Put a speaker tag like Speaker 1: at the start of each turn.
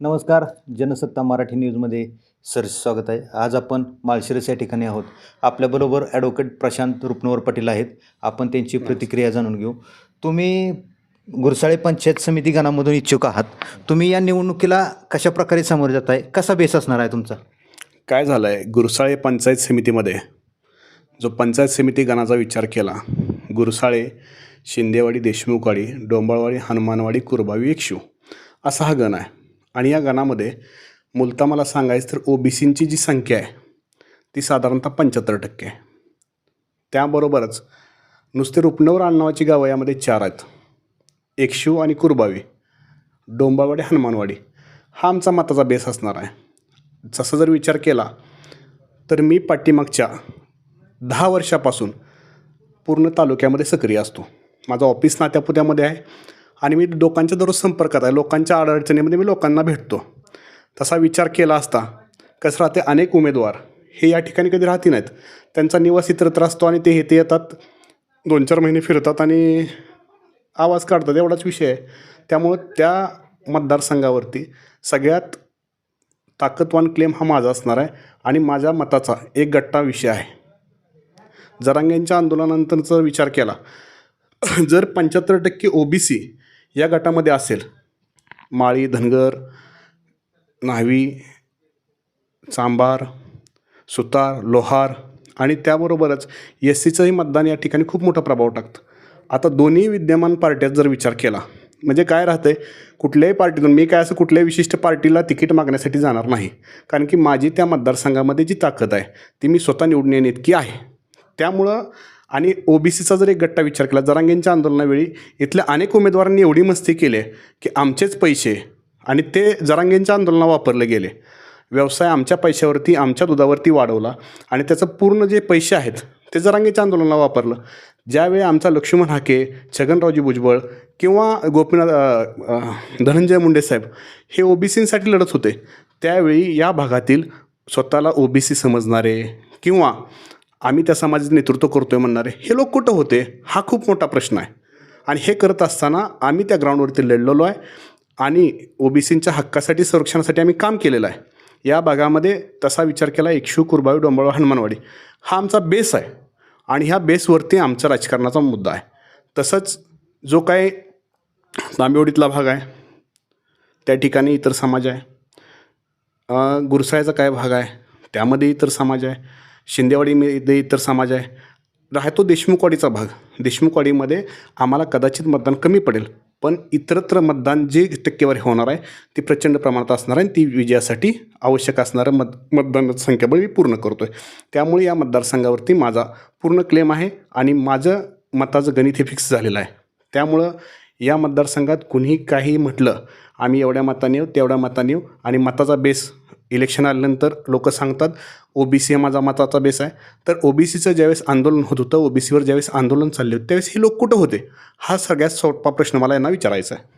Speaker 1: नमस्कार जनसत्ता मराठी न्यूजमध्ये सर स्वागत आहे. आज आपण माळशिरस या ठिकाणी आहोत. आपल्याबरोबर ॲडव्होकेट प्रशांत रुपनवर पाटील आहेत. आपण त्यांची प्रतिक्रिया जाणून घेऊ. तुम्ही गुरसाळे पंचायत समिती गणामधून इच्छुक आहात. तुम्ही या निवडणुकीला कशा प्रकारे सामोरे जात आहे कसा बेस असणार आहे तुमचा?
Speaker 2: काय झालं आहे गुरसाळे पंचायत समितीमध्ये जो पंचायत समिती गणाचा विचार केला गुरसाळे शिंदेवाडी देशमुखवाडी डोंबाळवाडी हनुमानवाडी कुरबावी एकशू असा हा गण आहे. आणि या गणामध्ये मूलतः मला सांगायचं तर ओ बी सींची जी संख्या आहे ती साधारणतः पंच्याहत्तर टक्के आहे. त्याबरोबरच नुसते रुपनवर नावाची गावं यामध्ये चार आहेत. एकशिव आणि कुरबावी डोंबावाडी हनुमानवाडी. हा आमचा मताचा बेस असणार आहे. जसं जर विचार केला तर मी पाठीमागच्या दहा वर्षापासून पूर्ण तालुक्यामध्ये सक्रिय असतो. माझं ऑफिस नात्यापुत्यामध्ये आहे. आणि मी लोकांच्या दररोज संपर्कात आहे. लोकांच्या अडचणीमध्ये मी लोकांना भेटतो. तसा विचार केला असता कसं राहते अनेक उमेदवार. हे या ठिकाणी कधी राहती नाहीत. त्यांचा निवास इतरत्र असतो आणि ते इथे येतात दोन चार महिने फिरतात आणि आवाज काढतात. एवढाच विषय आहे. त्यामुळं त्या मतदारसंघावरती सगळ्यात ताकदवान क्लेम हा माझा असणार आहे आणि माझ्या मताचा एक गट्टा विषय आहे. जरांगेंच्या आंदोलनानंतरचा विचार केला. जर पंच्याहत्तर टक्के ओ बी सी या गटामध्ये असेल माळी धनगर न्हावी चांबार सुतार लोहार आणि त्याबरोबरच एस सीचंही मतदान या ठिकाणी खूप मोठा प्रभाव टाकतं. आता दोन्ही विद्यमान पार्ट्यात जर विचार केला म्हणजे काय राहतं आहे कुठल्याही पार्टीतून मी काय असं कुठल्याही विशिष्ट पार्टीला तिकीट मागण्यासाठी जाणार नाही कारण की माझी त्या मतदारसंघामध्ये जी ताकद आहे ती मी स्वतः निवडून येणे इतकी आहे. त्यामुळं आणि ओ बी सीचा जर एक गट्टा विचार केला जरांगेंच्या आंदोलनावेळी इथल्या अनेक उमेदवारांनी एवढी मस्ती केली आहे की आमचेच पैसे आणि ते जरांगेंच्या आंदोलना वापरले गेले. व्यवसाय आमच्या पैशावरती आमच्या दुधावरती वाढवला आणि त्याचं पूर्ण जे पैसे आहेत ते जरांगेच्या आंदोलनाला वापरलं. ज्यावेळी आमचा लक्ष्मण हाके छगनरावजी भुजबळ किंवा गोपीनाथ धनंजय मुंडे साहेब हे ओ बी सींसाठी लढत होते त्यावेळी या भागातील स्वतःला ओ बी सी समजणारे किंवा आम्ही त्या समाजाचं नेतृत्व करतो आहे म्हणणारे हे लोक कुठं होते? हा खूप मोठा प्रश्न आहे. आणि हे करत असताना आम्ही त्या ग्राउंडवरती लढलेलो आहे आणि ओ बी हक्कासाठी संरक्षणासाठी आम्ही काम केलेलं आहे. या भागामध्ये तसा विचार केला इक्षू कुरबावी डोंबळ हनुमानवाडी. हा आमचा बेस आहे आणि ह्या बेसवरती आमचा राजकारणाचा मुद्दा आहे. तसंच जो काय तांबेवडीतला भाग आहे त्या ठिकाणी इतर समाज आहे. गुरसाळ्याचा काय भाग आहे त्यामध्ये इतर समाज आहे. शिंदेवाडीमध्ये इतर समाज आहे. राहतो देशमुखवाडीचा भाग. देशमुखवाडीमध्ये आम्हाला कदाचित मतदान कमी पडेल. पण इतरत्र मतदान जे टक्केवारी होणार आहे ती प्रचंड प्रमाणात असणार आहे आणि ती विजयासाठी आवश्यक असणारं मत मतदान संख्याबळ मी पूर्ण करतो आहे त्यामुळे या मतदारसंघावरती माझा पूर्ण क्लेम आहे आणि माझं मताचं गणित हे फिक्स झालेलं आहे. त्यामुळं या मतदारसंघात कुणीही काही म्हटलं आम्ही एवढ्या मताने येऊ तेवढ्या मताने येऊ आणि मताचा बेस इलेक्शन आल्यानंतर लोक सांगतात ओ बी सी हा माझा मताचा बेस आहे. तर ओ बी सीचं ज्यावेळेस आंदोलन होत होतं ओ बी सीवर ज्यावेळेस आंदोलन चालले होते त्यावेळेस हे लोक कुठं होते? हा सगळ्यात सोपा प्रश्न मला यांना विचारायचा आहे.